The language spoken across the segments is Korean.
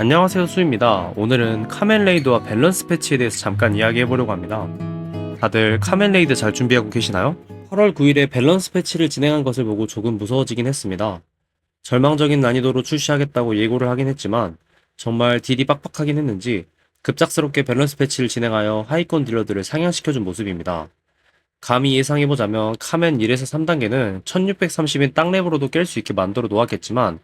안녕하세요 수입니다. 오늘은 카멘레이드와 밸런스 패치에 대해서 잠깐 이야기해보려고 합니다. 다들 카멘레이드 잘 준비하고 계시나요? 8월 9일에 밸런스 패치를 진행한 것을 보고 조금 무서워지긴 했습니다. 절망적인 난이도로 출시하겠다고 예고를 하긴 했지만 정말 딜이 빡빡하긴 했는지 급작스럽게 밸런스 패치를 진행하여 하위권 딜러들을 상향시켜준 모습입니다. 감히 예상해보자면 카멘 1에서 3단계는 1630인 땅랩으로도 깰 수 있게 만들어 놓았겠지만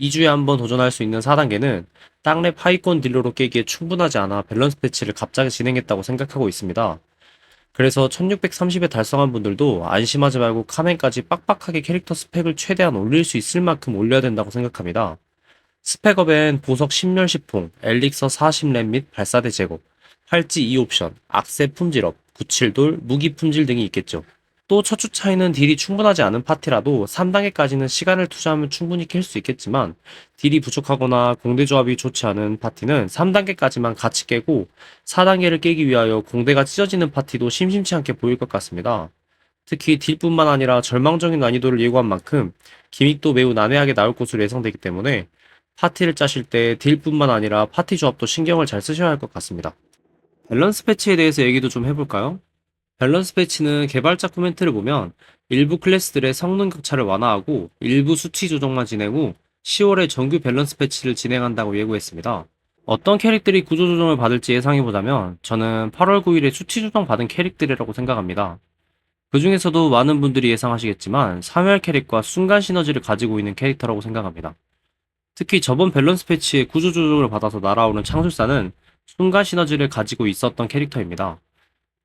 2주에 한 번 도전할 수 있는 4단계는 땅랩 하위권 딜러로 깨기에 충분하지 않아 밸런스 패치를 갑자기 진행했다고 생각하고 있습니다. 그래서 1630에 달성한 분들도 안심하지 말고 카멘까지 빡빡하게 캐릭터 스펙을 최대한 올릴 수 있을 만큼 올려야 된다고 생각합니다. 스펙업엔 보석 10열 10풍, 엘릭서 40렙 및 발사대 제거, 활지 2옵션, 악세 품질업, 구칠돌, 무기 품질 등이 있겠죠. 또 첫 주 차이는 딜이 충분하지 않은 파티라도 3단계까지는 시간을 투자하면 충분히 캘 수 있겠지만 딜이 부족하거나 공대 조합이 좋지 않은 파티는 3단계까지만 같이 깨고 4단계를 깨기 위하여 공대가 찢어지는 파티도 심심치 않게 보일 것 같습니다. 특히 딜뿐만 아니라 절망적인 난이도를 예고한 만큼 기믹도 매우 난해하게 나올 것으로 예상되기 때문에 파티를 짜실 때 딜뿐만 아니라 파티 조합도 신경을 잘 쓰셔야 할 것 같습니다. 밸런스 패치에 대해서 얘기도 좀 해볼까요? 밸런스 패치는 개발자 코멘트를 보면 일부 클래스들의 성능 격차를 완화하고 일부 수치 조정만 진행 후 10월에 정규 밸런스 패치를 진행한다고 예고했습니다. 어떤 캐릭들이 구조 조정을 받을지 예상해보자면 저는 8월 9일에 수치 조정 받은 캐릭들이라고 생각합니다. 그 중에서도 많은 분들이 예상하시겠지만 3열 캐릭과 순간 시너지를 가지고 있는 캐릭터라고 생각합니다. 특히 저번 밸런스 패치에 구조 조정을 받아서 날아오는 창술사는 순간 시너지를 가지고 있었던 캐릭터입니다.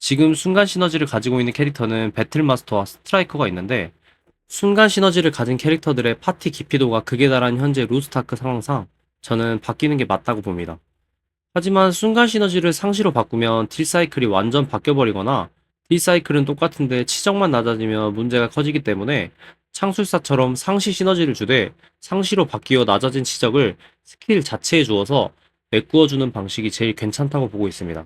지금 순간 시너지를 가지고 있는 캐릭터는 배틀마스터와 스트라이커가 있는데 순간 시너지를 가진 캐릭터들의 파티 깊이도가 극에 달한 현재 루스타크 상황상 저는 바뀌는 게 맞다고 봅니다. 하지만 순간 시너지를 상시로 바꾸면 딜 사이클이 완전 바뀌어버리거나 딜 사이클은 똑같은데 치정만 낮아지면 문제가 커지기 때문에 창술사처럼 상시 시너지를 주되 상시로 바뀌어 낮아진 치적을 스킬 자체에 주어서 메꾸어주는 방식이 제일 괜찮다고 보고 있습니다.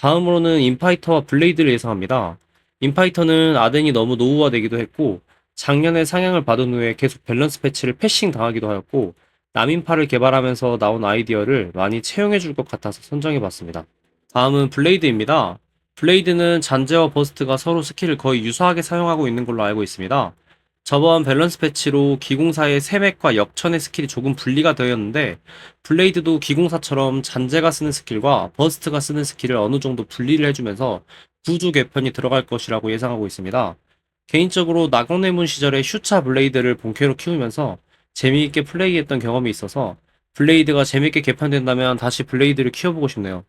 다음으로는 인파이터와 블레이드를 예상합니다. 인파이터는 아덴이 너무 노후화되기도 했고 작년에 상향을 받은 후에 계속 밸런스 패치를 패싱 당하기도 하였고 남인파를 개발하면서 나온 아이디어를 많이 채용해 줄 것 같아서 선정해 봤습니다. 다음은 블레이드입니다. 블레이드는 잔재와 버스트가 서로 스킬을 거의 유사하게 사용하고 있는 걸로 알고 있습니다. 저번 밸런스 패치로 기공사의 세맥과 역천의 스킬이 조금 분리가 되었는데 블레이드도 기공사처럼 잔재가 쓰는 스킬과 버스트가 쓰는 스킬을 어느 정도 분리를 해주면서 구조 개편이 들어갈 것이라고 예상하고 있습니다. 개인적으로 나경내문 시절에 슈차 블레이드를 본캐로 키우면서 재미있게 플레이했던 경험이 있어서 블레이드가 재밌게 개편된다면 다시 블레이드를 키워보고 싶네요.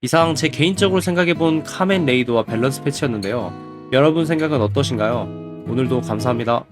이상 제 개인적으로 생각해본 카멘 레이드와 밸런스 패치였는데요. 여러분 생각은 어떠신가요? 오늘도 감사합니다.